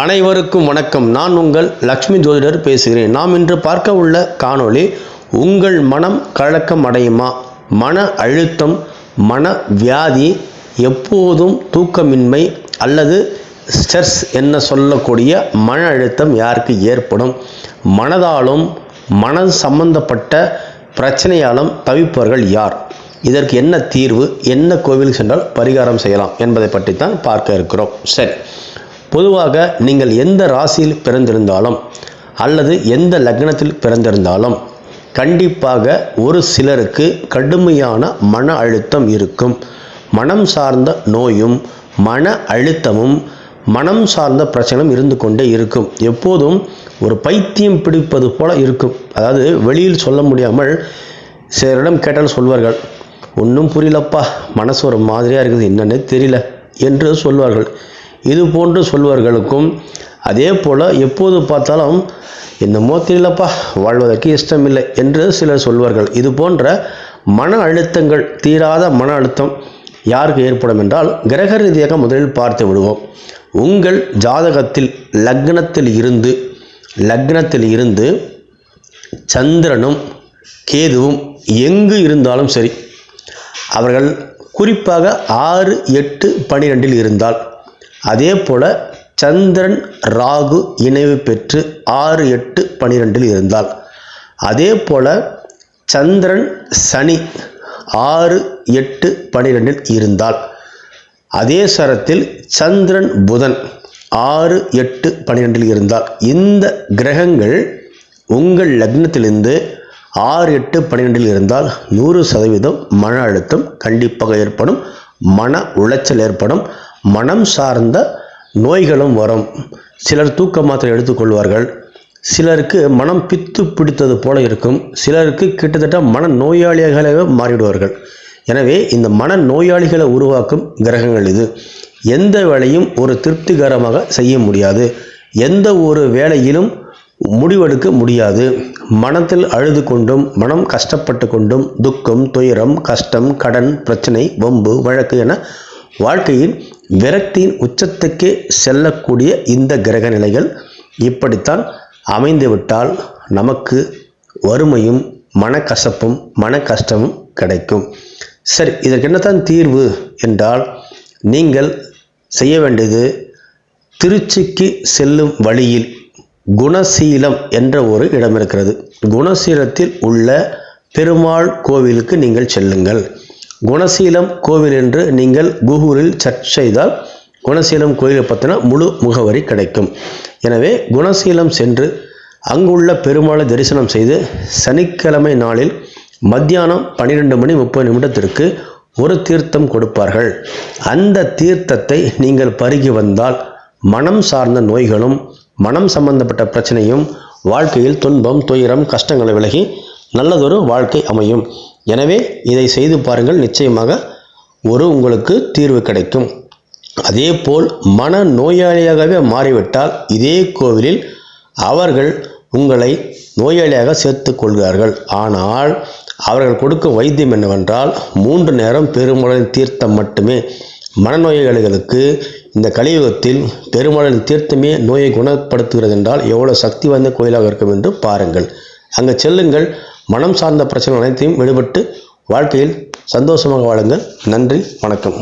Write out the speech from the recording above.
அனைவருக்கும் வணக்கம். நான் உங்கள் லக்ஷ்மி ஜோதிடர் பேசுகிறேன். நாம் இன்று பார்க்க உள்ள காணொளி உங்கள் மனம் கலக்கம் அடையுமா? மன அழுத்தம் மன வியாதி எப்போதும் தூக்கமின்மை அல்லது ஸ்ட்ரெஸ் என்ன சொல்லக்கூடிய மன அழுத்தம் யாருக்கு ஏற்படும்? மனதாலும் மனம் சம்பந்தப்பட்ட பிரச்சனையாலும் தவிப்பவர்கள் யார்? இதற்கு என்ன தீர்வு? என்ன கோவில் சென்றால் பரிகாரம் செய்யலாம் என்பதை பற்றி தான் பார்க்க இருக்கிறோம். சரி. பொதுவாக நீங்கள் எந்த ராசியில் பிறந்திருந்தாலும் அல்லது எந்த லக்னத்தில் பிறந்திருந்தாலும் கண்டிப்பாக ஒரு சிலருக்கு கடுமையான மன அழுத்தம் இருக்கும். மனம் சார்ந்த நோயும் மன அழுத்தமும் மனம் சார்ந்த பிரச்சனையும் இருந்து கொண்டே இருக்கும். எப்போதும் ஒரு பைத்தியம் பிடிப்பது போல இருக்கும். அதாவது வெளியில் சொல்ல முடியாமல் சிலரிடம் கேட்டால் சொல்வார்கள் ஒன்றும் புரியலப்பா மனசு ஒரு மாதிரியாக இருக்குது என்னன்னே தெரியல என்று சொல்வார்கள். இது போன்று சொல்வர்களுக்கும் அதே போல் எப்போது பார்த்தாலும் இந்த தெரியலப்பா வாழ்வதற்கு இஷ்டமில்லை என்று சிலர் சொல்வார்கள். இது போன்ற மன அழுத்தங்கள் தீராத மன அழுத்தம் யாருக்கு ஏற்படும் என்றால் கிரக ரீதியாக முதலில் பார்த்து விடுவோம். உங்கள் ஜாதகத்தில் லக்னத்தில் இருந்து லக்னத்தில் இருந்து சந்திரனும் கேதுவும் எங்கு இருந்தாலும் சரி அவர்கள் குறிப்பாக ஆறு எட்டு பனிரெண்டில் இருந்தால் அதே போல் சந்திரன் ராகு இணைவு பெற்று ஆறு எட்டு பனிரெண்டில் இருந்தால். அதே போல் சந்திரன் சனி ஆறு எட்டு பனிரெண்டில் இருந்தால். அதே சரத்தில் சந்திரன் புதன் ஆறு எட்டு பனிரெண்டில் இருந்தால். இந்த கிரகங்கள் உங்கள் லக்னத்திலிருந்து ஆறு எட்டு பன்னிரெண்டில் இருந்தால் நூறு சதவீதம் மன அழுத்தம் கண்டிப்பாக ஏற்படும் மன உளைச்சல் ஏற்படும். மனம் சார்ந்த நோய்களும் வரும். சிலர் தூக்க மாத்திரை எடுத்துக்கொள்வார்கள். சிலருக்கு மனம் பித்து பிடித்தது போல இருக்கும். சிலருக்கு கிட்டத்தட்ட மன நோயாளிகளாக மாறிவிடுவார்கள் எனவே இந்த மன நோயாளிகளை உருவாக்கும் கிரகங்கள் இது. எந்த வேலையும் ஒரு திருப்திகரமாக செய்ய முடியாது. எந்த ஒரு வேலையிலும் முடிவெடுக்க முடியாது. மனத்தில் அழுது கொண்டும் மனம் கஷ்டப்பட்டு கொண்டும் துக்கம் துயரம் கஷ்டம் கடன் பிரச்சனை வம்பு வழக்கு என வாழ்க்கையின் விரக்தியின் உச்சத்துக்கே செல்லக்கூடிய இந்த கிரக நிலைகள் இப்படித்தான் அமைந்துவிட்டால் நமக்கு வறுமையும் மனக்கசப்பும் மன கஷ்டமும் கிடைக்கும். சரி இதற்கு என்னத்தான் தீர்வு என்றால் நீங்கள் செய்ய வேண்டியது திருச்சிக்கு செல்லும் வழியில் குணசீலம் என்ற ஒரு இடம் இருக்கிறது. குணசீலத்தில் உள்ள பெருமாள் கோவிலுக்கு நீங்கள் செல்லுங்கள். குணசீலம் கோவில் என்று நீங்கள் கூகுளில் சர்ச் செய்தால் குணசீலம் கோயிலை பற்றின முழு முகவரி கிடைக்கும். எனவே குணசீலம் சென்று அங்குள்ள பெருமாளை தரிசனம் செய்து சனிக்கிழமை நாளில் மத்தியானம் பன்னிரெண்டு மணி முப்பது நிமிடத்திற்கு ஒரு தீர்த்தம் கொடுப்பார்கள். அந்த தீர்த்தத்தை நீங்கள் பருகி வந்தால் மனம் சார்ந்த நோய்களும் மனம் சம்பந்தப்பட்ட பிரச்சனையும் வாழ்க்கையில் துன்பம் துயரம் கஷ்டங்களை விலகி நல்லதொரு வாழ்க்கை அமையும். எனவே இதை செய்து பாருங்கள். நிச்சயமாக ஒரு உங்களுக்கு தீர்வு கிடைக்கும். அதே போல் மன நோயாளியாகவே மாறிவிட்டால் இதே கோவிலில் அவர்கள் உங்களை நோயாளியாக சேர்த்து கொள்கிறார்கள். ஆனால் அவர்கள் கொடுக்கும் வைத்தியம் என்னவென்றால் மூன்று நேரம் பெருமளவின் தீர்த்தம் மட்டுமே. மனநோயாளிகளுக்கு இந்த கலியுகத்தில் பெருமளவின் தீர்த்தமே நோயை குணப்படுத்துகிறது என்றால் எவ்வளோ சக்தி வாய்ந்த கோயிலாக இருக்கும் என்று பாருங்கள். அங்கே செல்லுங்கள். மனம் சார்ந்த பிரச்சனை அனைத்தையும் விடுபட்டு வாழ்க்கையில் சந்தோஷமாக வாழுங்கள். நன்றி வணக்கம்.